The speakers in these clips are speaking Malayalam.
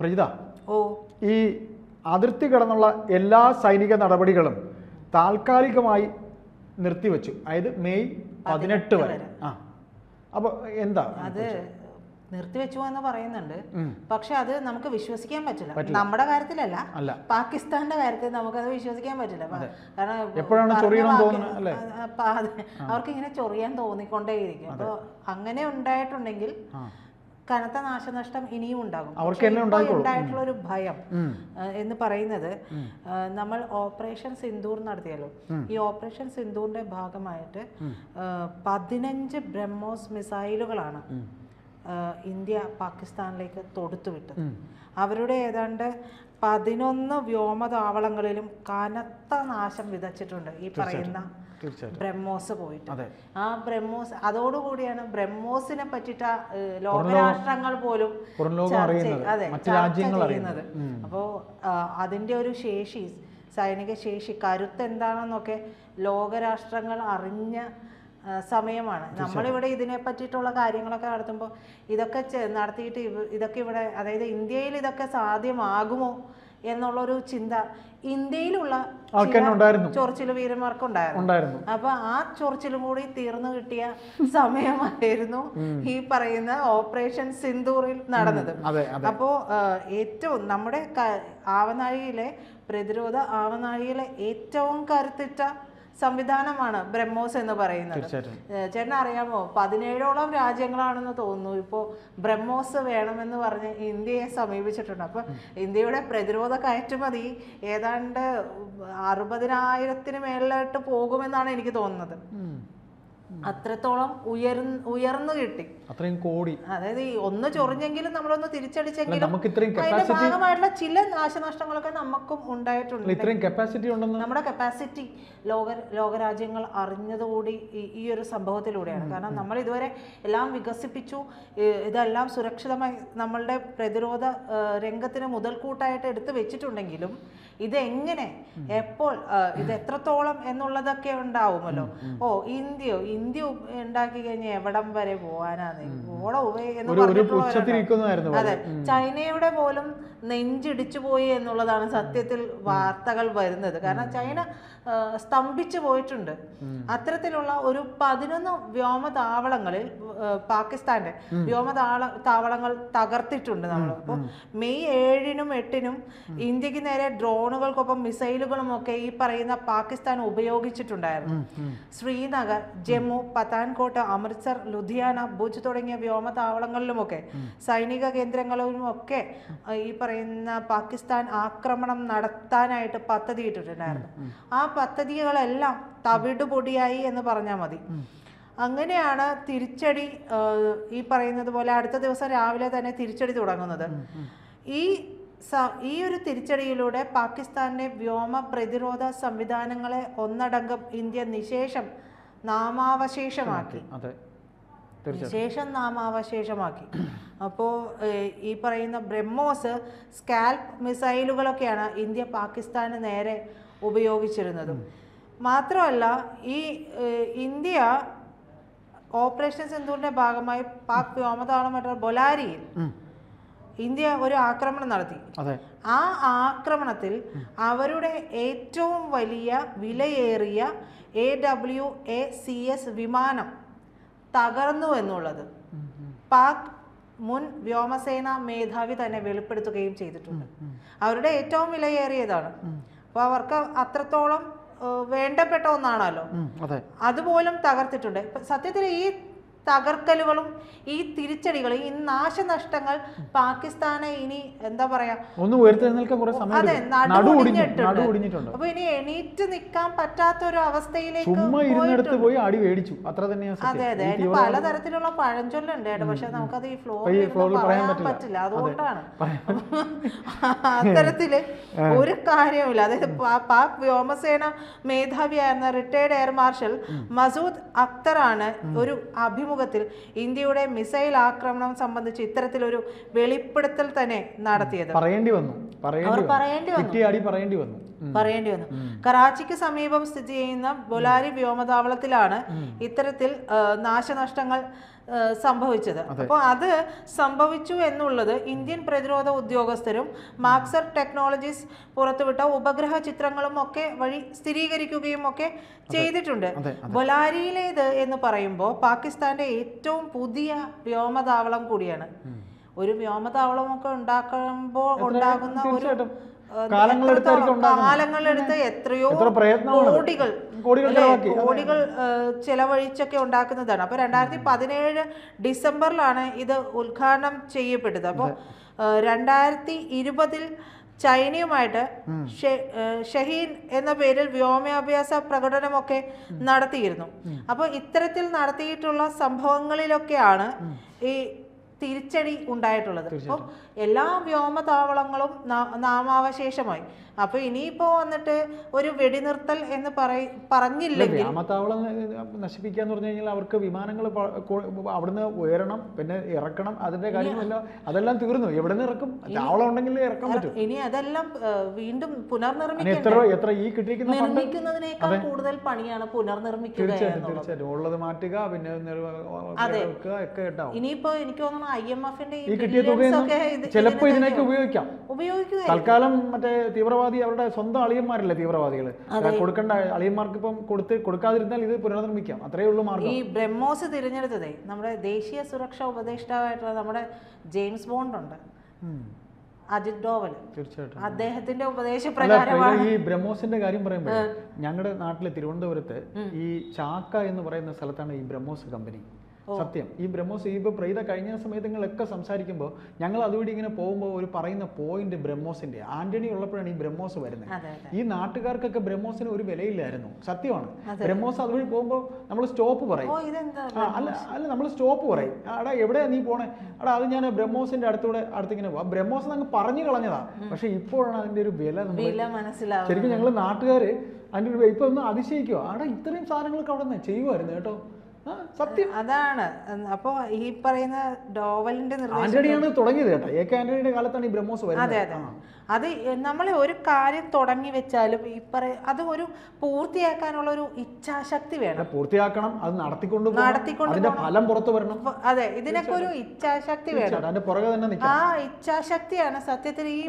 പ്രജിത ഓ. ഈ അതിർത്തി കടന്നുള്ള എല്ലാ സൈനിക നടപടികളും താൽക്കാലികമായി നിർത്തിവെച്ചു. അതായത് മെയ് പതിനെട്ട് വരെ. ആ. അപ്പോൾ എന്താ അത് നിർത്തിവെച്ചു എന്ന് പറയുന്നുണ്ട്. പക്ഷെ അത് നമുക്ക് വിശ്വസിക്കാൻ പറ്റില്ല. നമ്മുടെ കാര്യത്തിലല്ല. പാകിസ്ഥാന്റെ കാര്യത്തിൽ നമുക്ക് അത് വിശ്വസിക്കാൻ പറ്റില്ല. കാരണം. അവർക്ക് ഇങ്ങനെ ചൊറിയാൻ തോന്നിക്കൊണ്ടേയിരിക്കും. അപ്പോൾ അങ്ങനെ ഉണ്ടായിട്ടുണ്ടെങ്കിൽ കനത്ത നാശനഷ്ടം ഇനിയും ഉണ്ടാകും. അവർക്ക് ഉണ്ടായിട്ടുള്ള ഒരു ഭയം എന്ന് പറയുന്നത് നമ്മൾ ഓപ്പറേഷൻ സിന്ദൂർ നടത്തിയല്ലോ ഈ ഓപ്പറേഷൻ സിന്ദൂറിന്റെ ഭാഗമായിട്ട് പതിനഞ്ച് ബ്രഹ്മോസ് മിസൈലുകളാണ് ഇന്ത്യ പാകിസ്ഥാനിലേക്ക് തൊടുത്തുവിട്ടത് അവരുടെ ഏതാണ്ട് പതിനൊന്ന് വ്യോമതാവളങ്ങളിലും കനത്ത നാശം വിതച്ചിട്ടുണ്ട് ഈ പറയുന്ന ബ്രഹ്മോസ് പോയിട്ട്. ആ ബ്രഹ്മോസ് അതോടുകൂടിയാണ് ബ്രഹ്മോസിനെ പറ്റിയിട്ട് ലോകരാഷ്ട്രങ്ങൾ പോലും അതെ ചർച്ച ചെയ്യുന്നത്. അപ്പോൾ അതിന്റെ ഒരു ശേഷി സൈനിക ശേഷി കരുത്ത് എന്താണെന്നൊക്കെ ലോകരാഷ്ട്രങ്ങൾ അറിഞ്ഞ സമയമാണ്. നമ്മളിവിടെ ഇതിനെ പറ്റിയിട്ടുള്ള കാര്യങ്ങളൊക്കെ നടത്തുമ്പോൾ ഇതൊക്കെ നടത്തിയിട്ട് ഇതൊക്കെ ഇവിടെ അതായത് ഇന്ത്യയിൽ ഇതൊക്കെ സാധ്യമാകുമോ എന്നുള്ളൊരു ചിന്ത ഇന്ത്യയിലുള്ള ചൊറിച്ചിൽ വീരന്മാർക്ക് ഉണ്ടായിരുന്നു. അപ്പൊ ആ ചൊറിച്ചിലും കൂടി തീർന്നു കിട്ടിയ സമയമായിരുന്നു ഈ പറയുന്ന ഓപ്പറേഷൻ സിന്ദൂറിൽ നടന്നത്. അപ്പോ ഏറ്റവും നമ്മുടെ ആവനാഴിയിലെ പ്രതിരോധ ആവനാഴിയിലെ ഏറ്റവും കരുത്തിട്ട സംവിധാനമാണ് ബ്രഹ്മോസ് എന്ന് പറയുന്നത്. ചേട്ടൻ അറിയാമോ? പതിനേഴോളം രാജ്യങ്ങളാണെന്ന് തോന്നുന്നു. ഇപ്പോൾ ബ്രഹ്മോസ് വേണമെന്ന് പറഞ്ഞ് ഇന്ത്യയെ സമീപിച്ചിട്ടുണ്ട്. അപ്പോൾ ഇന്ത്യയുടെ പ്രതിരോധ കയറ്റുമതി ഏതാണ്ട് അറുപതിനായിരത്തിന് മേളിലോട്ട് പോകുമെന്നാണ് എനിക്ക് തോന്നുന്നത്. അത്രത്തോളം ഉയർന്ന് ഉയർന്നു കിട്ടി. അത്രയും കോടി. അതായത് ഈ ഒന്ന് ചൊറിഞ്ഞെങ്കിലും നമ്മളൊന്ന് തിരിച്ചടിച്ചെങ്കിലും നമുക്ക് ഇത്രയും അതിന്റെ ഭാഗമായിട്ടുള്ള ചില നാശനഷ്ടങ്ങളൊക്കെ നമുക്കും ഉണ്ടായിട്ടുണ്ട്. ഇത്രയും കപ്പാസിറ്റി ഉണ്ടെന്ന് നമ്മുടെ കപ്പാസിറ്റി ലോക ലോകരാജ്യങ്ങൾ അറിഞ്ഞതുകൂടി ഈ- ഒരു സംഭവത്തിലൂടെയാണ്. കാരണം നമ്മൾ ഇതുവരെ എല്ലാം വികസിപ്പിച്ചു. ഇതെല്ലാം സുരക്ഷിതമായി നമ്മളുടെ പ്രതിരോധ രംഗത്തിന് മുതൽക്കൂട്ടായിട്ട് എടുത്തു വെച്ചിട്ടുണ്ടെങ്കിലും ഇതെങ്ങനെ എപ്പോൾ ഇത് എത്രത്തോളം എന്നുള്ളതൊക്കെ ഉണ്ടാവുമല്ലോ. ഓ ഇന്ത്യയോ ഇന്ത്യ ഉണ്ടാക്കി കഴിഞ്ഞാൽ എവിടം വരെ പറഞ്ഞിട്ടുള്ളവരുണ്ട്. അതെ. ചൈനയുടെ പോലും നെഞ്ചിടിച്ചു പോയി എന്നുള്ളതാണ് സത്യത്തിൽ വാർത്തകൾ വരുന്നത്. കാരണം ചൈന സ്തംഭിച്ചു പോയിട്ടുണ്ട്. അത്തരത്തിലുള്ള ഒരു പതിനൊന്ന് വ്യോമ താവളങ്ങളിൽ ആ, പാകിസ്ഥാന്റെ വ്യോമ താവള താവളങ്ങൾ തകർത്തിട്ടുണ്ട് നമ്മൾ. അപ്പോൾ മെയ് ഏഴിനും എട്ടിനും ഇന്ത്യയ്ക്ക് നേരെ ഡ്രോണുകൾക്കൊപ്പം മിസൈലുകളും ഒക്കെ ഈ പറയുന്ന പാകിസ്ഥാൻ ഉപയോഗിച്ചിട്ടുണ്ടായിരുന്നു. ശ്രീനഗർ ജമ്മു പത്താൻകോട്ട് അമൃത്സർ ലുധിയാന ഭുജ് തുടങ്ങിയ വ്യോമതാവളങ്ങളിലുമൊക്കെ സൈനിക കേന്ദ്രങ്ങളിലുമൊക്കെ ഈ പറയുന്ന പാകിസ്ഥാൻ ആക്രമണം നടത്താനായിട്ട് പദ്ധതി ഇട്ടിട്ടുണ്ടായിരുന്നു ആ പദ്ധതികളെല്ലാം തവിടുപൊടിയായി എന്ന് പറഞ്ഞാൽ മതി. അങ്ങനെയാണ് തിരിച്ചടി ഈ പറയുന്നത് പോലെ അടുത്ത ദിവസം രാവിലെ തന്നെ തിരിച്ചടി തുടങ്ങുന്നത്. ഈ ഈ ഒരു തിരിച്ചടിയിലൂടെ പാകിസ്ഥാന്റെ വ്യോമ പ്രതിരോധ സംവിധാനങ്ങളെ ഒന്നടങ്കം ഇന്ത്യ നിശേഷം നാമാവശേഷമാക്കി. അതെ. ശേഷം നാമാവശേഷമാക്കി. അപ്പോൾ ഈ പറയുന്ന ബ്രഹ്മോസ് സ്കാൽപ് മിസൈലുകളൊക്കെയാണ് ഇന്ത്യ പാകിസ്ഥാന് നേരെ ഉപയോഗിച്ചിരുന്നത്. മാത്രമല്ല ഈ ഇന്ത്യ ഓപ്പറേഷൻ സിന്ധുവിന്റെ ഭാഗമായി പാക് വ്യോമതാവളമായിട്ടുള്ള ബൊലാരിയിൽ. ഇന്ത്യ ഒരു ആക്രമണം നടത്തി. ആ ആക്രമണത്തിൽ അവരുടെ ഏറ്റവും വലിയ വിലയേറിയ A W A C S വിമാനം തകർന്നു എന്നുള്ളത് പാക് മുൻ വ്യോമസേന മേധാവി തന്നെ വെളിപ്പെടുത്തുകയും ചെയ്തിട്ടുണ്ട്. അവരുടെ ഏറ്റവും വിലയേറിയതാണ്. അപ്പോൾ അവർക്ക് അത്രത്തോളം വേണ്ടപ്പെട്ട ഒന്നാണല്ലോ. അതെ. അതുപോലും തകർത്തിട്ടുണ്ട്. സത്യത്തിൽ ഈ തകർക്കലുകളും ഈ തിരിച്ചടികളും ഈ നാശനഷ്ടങ്ങൾ പാകിസ്ഥാനെ ഇനി എന്താ പറയാ? അതെ അപ്പൊ ഇനി എണീറ്റ് നിൽക്കാൻ പറ്റാത്ത ഒരു അവസ്ഥയിലേക്ക് പോയി അടി മേടിച്ചു അത്ര തന്നെയാണ് അതെ അതെ. പലതരത്തിലുള്ള പഴഞ്ചൊല്ലുണ്ട് കേട്ടോ. പക്ഷെ നമുക്കത് ഈ ഫ്ലോ പറയാൻ പറ്റില്ല. അതുകൊണ്ടാണ്. അത്തരത്തിൽ ഒരു കാര്യവുമില്ല. അതായത് പാക് വ്യോമസേന മേധാവിയായിരുന്ന റിട്ടയർഡ് എയർ മാർഷൽ മസൂദ് അക്തറാണ് ഒരു അഭിമുഖത്തിൽ ഇന്ത്യയുടെ മിസൈൽ ആക്രമണം സംബന്ധിച്ച് ഇത്തരത്തിലൊരു വെളിപ്പെടുത്തൽ തന്നെ നടത്തിയത്. പറയേണ്ടി വന്നു. പറയേണ്ടി അവർ വന്നു. പറയേണ്ടി വന്നു. പറയേണ്ടി വന്നു. പറയേണ്ടി വന്നു. കറാച്ചിക്ക് സമീപം സ്ഥിതി ചെയ്യുന്ന ബൊലാരി വ്യോമതാവളത്തിലാണ് ഇത്തരത്തിൽ നാശനഷ്ടങ്ങൾ സംഭവിച്ചത്. അപ്പോൾ അത് സംഭവിച്ചു എന്നുള്ളത് ഇന്ത്യൻ പ്രതിരോധ ഉദ്യോഗസ്ഥരും മാക്സർ ടെക്നോളജീസ് പുറത്തുവിട്ട ഉപഗ്രഹ ചിത്രങ്ങളും ഒക്കെ വഴി സ്ഥിരീകരിക്കുകയും ഒക്കെ ചെയ്തിട്ടുണ്ട്. ബൊലാരിയിലേത് എന്ന് പറയുമ്പോൾ പാകിസ്ഥാന്റെ ഏറ്റവും പുതിയ വ്യോമതാവളം കൂടിയാണ്. ഒരു വ്യോമതാവളമൊക്കെ ഉണ്ടാക്കുമ്പോൾ ഉണ്ടാകുന്ന ഒരു കാലങ്ങളെടുത്ത് എത്രയോ. കോടികൾ കോടികൾ ചെലവഴിച്ചൊക്കെ ഉണ്ടാക്കുന്നതാണ്. അപ്പൊ രണ്ടായിരത്തി പതിനേഴ് ഡിസംബറിലാണ് ഇത് ഉദ്ഘാടനം ചെയ്യപ്പെട്ടത് അപ്പോൾ രണ്ടായിരത്തി ഇരുപതിൽ ചൈനയുമായിട്ട് ഷഹീൻ എന്ന പേരിൽ വ്യോമാഭ്യാസ പ്രകടനമൊക്കെ നടത്തിയിരുന്നു. അപ്പോൾ ഇത്തരത്തിൽ നടത്തിയിട്ടുള്ള സംഭവങ്ങളിലൊക്കെയാണ് ഈ തിരിച്ചടി ഉണ്ടായിട്ടുള്ളത്. അപ്പോൾ എല്ലാ വ്യോമതാവളങ്ങളും താവളങ്ങളും നാമാവശേഷമായി. അപ്പൊ ഇനിയിപ്പോ വന്നിട്ട് ഒരു വെടിനിർത്തൽ എന്ന് പറയ പറഞ്ഞില്ലെങ്കിൽ വ്യാമത്താവളം നശിപ്പിക്കാന്ന് പറഞ്ഞു കഴിഞ്ഞാൽ അവർക്ക് വിമാനങ്ങൾ അവിടുന്ന് ഉയരണം പിന്നെ ഇറക്കണം അതിന്റെ കാര്യങ്ങളെല്ലാം അതെല്ലാം തീർന്നു. എവിടെ നിന്ന് ഇറക്കും താവളം ഉണ്ടെങ്കിൽ ഇറക്കാൻ പറ്റും. ഇനി അതെല്ലാം വീണ്ടും പുനർനിർമ്മിക്കുന്നതിനേക്കാൾ നിർമ്മിക്കുന്നതിനേക്കാൾ കൂടുതൽ പണിയാണ് പുനർനിർമ്മിക്കുക തീർച്ചയായിട്ടും തീർച്ചയായിട്ടും. ഉള്ളത് മാറ്റുക പിന്നെ ഇനിയിപ്പോ എനിക്ക് തോന്നുന്നു ഐ എം എഫിന്റെ ഈ കിട്ടിയ തുകയൊന്നും ചിലപ്പോൾ ഇതിനൊക്കെ ഉപയോഗിക്കാം. ഉപയോഗിക്കുക തൽക്കാലം മറ്റേ തീവ്രവാദി അവരുടെ സ്വന്തം അളിയന്മാരല്ലേ തീവ്രവാദികൾ കൊടുക്കേണ്ട അളിയന്മാർക്ക് ഇപ്പം കൊടുത്ത് കൊടുക്കാതിരുന്നാൽ ഇത് പുനർനിർമ്മിക്കാം. അത്രയേ ഉള്ളൂ മാർഗം ഈ ബ്രഹ്മോസ് തിരഞ്ഞെടുത്തതേ നമ്മുടെ ദേശീയ സുരക്ഷാ ഉപദേഷ്ടാവായിട്ടുള്ള നമ്മുടെ ജെയിംസ് ബോണ്ട് ഉണ്ട് അജിത് ഡോവൽ. തീർച്ചയായിട്ടും. അദ്ദേഹത്തിന്റെ ഉപദേശപ്രകാരമാണ്. ഈ ബ്രഹ്മോസിന്റെ കാര്യം പറയുമ്പോൾ ഞങ്ങളുടെ നാട്ടിലെ തിരുവനന്തപുരത്ത് ഈ ചാക്ക എന്ന് പറയുന്ന സ്ഥലത്താണ് ഈ ബ്രഹ്മോസ് കമ്പനി. സത്യം. ഈ ബ്രഹ്മോസ് ഈ ഇപ്പോൾ പ്രീത കഴിഞ്ഞ സമയത്തുകളൊക്കെ സംസാരിക്കുമ്പോൾ ഞങ്ങൾ അതുവഴി ഇങ്ങനെ പോകുമ്പോൾ ഒരു പറയുന്ന പോയിന്റ് ബ്രഹ്മോസിന്റെ. ആന്റണി ഉള്ളപ്പോഴാണ് ഈ ബ്രഹ്മോസ് വരുന്നത്. ഈ നാട്ടുകാർക്കൊക്കെ ബ്രഹ്മോസിന് ഒരു വിലയില്ലായിരുന്നു. സത്യമാണ്. ബ്രഹ്മോസ് അതുവഴി പോകുമ്പോൾ നമ്മൾ സ്റ്റോപ്പ് പറയും. അല്ല അല്ല നമ്മൾ സ്റ്റോപ്പ് പറയും. അടാ എവിടെയാ നീ പോണേ? അടാ അത് ഞാൻ ബ്രഹ്മോസിന്റെ അടുത്തൂടെ അടുത്തിങ്ങനെ പോവാം. ബ്രഹ്മോസ് അങ്ങ് പറഞ്ഞു കളഞ്ഞതാ. പക്ഷെ ഇപ്പോഴാണ് അതിന്റെ ഒരു വില മനസ്സിലാവും ശരിക്കും ഞങ്ങൾ നാട്ടുകാര് അതിന്റെ ഒരു ഇപ്പൊ ഒന്ന് അതിശയിക്കുക അവിടെ ഇത്രയും സാധനങ്ങളൊക്കെ അവിടെ നിന്ന് ചെയ്യുമായിരുന്നു കേട്ടോ. സത്യം. അതാണ്. അപ്പോ ഈ പറയുന്ന ഡോവലിന്റെ നിർദ്ദേശം ആന്റണിയാണ് തുടങ്ങിയത് കേട്ടോ. എ കെ ആന്റണിയുടെ കാലത്താണ് ഈ ബ്രഹ്മോസ് വരുന്നത്. അതെ നമ്മൾ ഒരു കാര്യം തുടങ്ങി വെച്ചാലും ഈ പറയ അത് ഒരു പൂർത്തിയാക്കാനുള്ള ഒരു ഇച്ഛാശക്തി വേണം. അത് പൂർത്തിയാക്കണം അത് നടത്തിക്കൊണ്ട് നടത്തിക്കൊണ്ട് ഫലം പുറത്തു വരണം. അതെ ഇതിനൊക്കെ ഒരു ഇച്ഛാശക്തി വേണം. അതിന്റെ പുറകെ തന്നെ ആ ഇച്ഛാശക്തിയാണ് സത്യത്തിൽ ഈ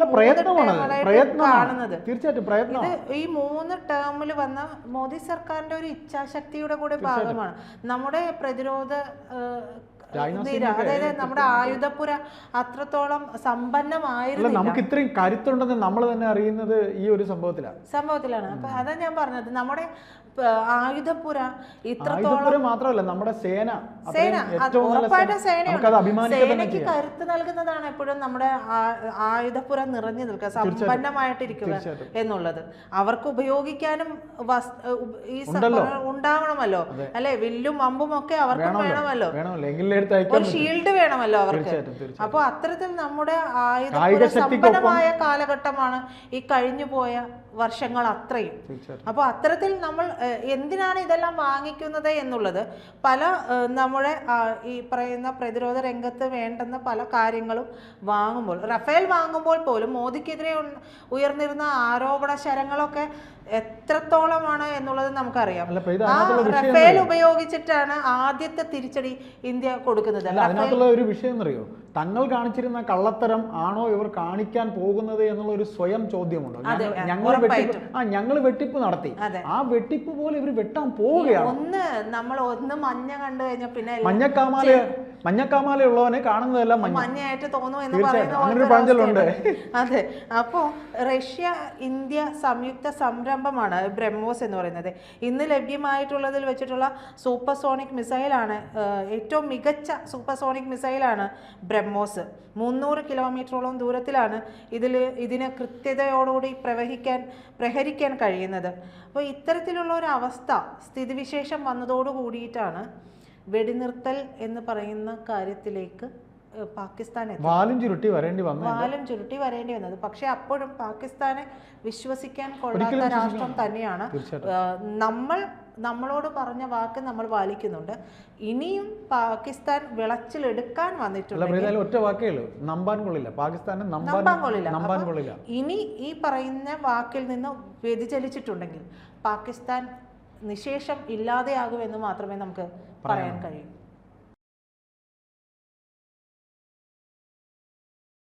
കാണുന്നത്. തീർച്ചയായിട്ടും ഇത് ഈ മൂന്ന് ടേമിൽ വന്ന മോദി സർക്കാരിന്റെ ഒരു ഇച്ഛാശക്തിയുടെ കൂടെ ഭാഗമാണ്. നമ്മുടെ പ്രതിരോധ അതായത് നമ്മുടെ ആയുധപുര അത്രത്തോളം സമ്പന്നമായിരുന്നു നമുക്ക് ഇത്രയും കരുത്തുണ്ടെന്ന് നമ്മൾ തന്നെ അറിയുന്നത് ഈ ഒരു സംഭവത്തിലാണ്. സംഭവത്തിലാണ്. അപ്പൊ അതാ ഞാൻ പറഞ്ഞത്. നമ്മുടെ ആയുധപുര ഇത്രത്തോളം മാത്രമല്ല നമ്മുടെ സേന. സേന. ഉറപ്പായിട്ടും സേന. നമുക്കത് സേനയുണ്ട് സേനയ്ക്ക് കരുത്ത് നൽകുന്നതാണ് എപ്പോഴും നമ്മുടെ ആയുധപുര നിറഞ്ഞു നിൽക്കുക സമ്പന്നമായിട്ടിരിക്കുക. എന്നുള്ളത്. അവർക്ക് ഉപയോഗിക്കാനും ഈ ഉ- ഈ സ- ഉണ്ടാവണമല്ലോ അല്ലെ? വില്ലും അമ്പും ഒക്കെ അവർക്ക് വേണമല്ലോ. വേണമല്ലോ. ഒരു ഷീൽഡ് വേണമല്ലോ അവർക്ക്. അപ്പോൾ അത്തരത്തിൽ നമ്മുടെ ആയുധ സമ്പന്നമായ കാലഘട്ടമാണ് ഈ കഴിഞ്ഞു പോയ വർഷങ്ങൾ അത്രയും അപ്പോൾ അത്തരത്തിൽ നമ്മൾ എന്തിനാണ് ഇതെല്ലാം വാങ്ങിക്കുന്നത് എന്നുള്ളത് പല നമ്മുടെ ഈ പറയുന്ന പ്രതിരോധ രംഗത്ത് വേണ്ടുന്ന പല കാര്യങ്ങളും വാങ്ങുമ്പോൾ റഫേൽ വാങ്ങുമ്പോൾ പോലും മോദിക്കെതിരെ ഉയർന്നിരുന്ന ആരോപണ ശരങ്ങളൊക്കെ എത്രത്തോളമാണ് എന്നുള്ളത് നമുക്കറിയാം. ആ റഫേൽ ഉപയോഗിച്ചിട്ടാണ് ആദ്യത്തെ തിരിച്ചടി ഇന്ത്യ കൊടുക്കുന്നത്. അതിനകത്തുള്ള ഒരു വിഷയം എന്നറിയോ തങ്ങൾ കാണിച്ചിരുന്ന കള്ളത്തരം ആണോ ഇവർ കാണിക്കാൻ പോകുന്നത് എന്നുള്ള ഒരു സ്വയം ചോദ്യമുണ്ട്. ഞങ്ങൾ- ആ, ഞങ്ങൾ വെട്ടിപ്പ് ആ ഞങ്ങൾ വെട്ടിപ്പ് നടത്തി. ആ വെട്ടിപ്പ് പോലെ ഇവർ വെട്ടാൻ പോവുകയാണ്. ഒന്ന് നമ്മൾ ഒന്ന് മഞ്ഞ കണ്ടു കഴിഞ്ഞാൽ പിന്നെ മഞ്ഞക്കാമാല മഞ്ഞക്കാമാല ഉള്ളവനെ കാണുന്നതെല്ലാം മഞ്ഞ. മഞ്ഞയായിട്ട് തോന്നും എന്ന്. പറയുന്ന. അതെ. അപ്പോ റഷ്യ ഇന്ത്യ സംയുക്ത സംരംഭമാണ് ബ്രഹ്മോസ് എന്ന് പറയുന്നത്. ഇന്ന് ലഭ്യമായിട്ടുള്ളതിൽ വെച്ചിട്ടുള്ള സൂപ്പർസോണിക് മിസൈലാണ് ഏറ്റവും മികച്ച സൂപ്പർസോണിക് മിസൈലാണ് ബ്രഹ്മോസ്. മുന്നൂറ് കിലോമീറ്ററോളം ദൂരത്തിലാണ് ഇതിൽ ഇതിന് കൃത്യതയോടുകൂടി പ്രവഹിക്കാൻ പ്രഹരിക്കാൻ കഴിയുന്നത്. അപ്പോൾ ഇത്തരത്തിലുള്ള ഒരു അവസ്ഥ സ്ഥിതിവിശേഷം വന്നതോടു കൂടിയിട്ടാണ് വെടിനിർത്തൽ എന്ന് പറയുന്ന കാര്യത്തിലേക്ക് പാകിസ്ഥാനെ പാകിസ്ഥാൻ വാലും ചുരുട്ടി വരേണ്ടി വന്നു വാലും ചുരുട്ടി വരേണ്ടി വന്നത്. പക്ഷേ അപ്പോഴും പാകിസ്ഥാനെ വിശ്വസിക്കാൻ കൊള്ളാത്ത രാഷ്ട്രം തന്നെയാണ്. നമ്മൾ നമ്മളോട് പറഞ്ഞ വാക്ക് നമ്മൾ പാലിക്കുന്നുണ്ട്. ഇനിയും പാകിസ്ഥാൻ വിളച്ചിലെടുക്കാൻ വന്നിട്ടുണ്ട് ഒറ്റ വാക്കേ ഉള്ളൂ. നമ്പാൻ കൊള്ളില്ല. പാകിസ്ഥാനെ നമ്പാൻ കൊള്ളില്ല. നമ്പാൻ കൊള്ളില്ല. ഇനി ഈ പറയുന്ന വാക്കിൽ നിന്ന് വ്യതിചലിച്ചിട്ടുണ്ടെങ്കിൽ പാകിസ്ഥാൻ നിശേഷം ഇല്ലാതെയാകുമെന്ന് മാത്രമേ നമുക്ക് പറയാൻ കഴിയൂ.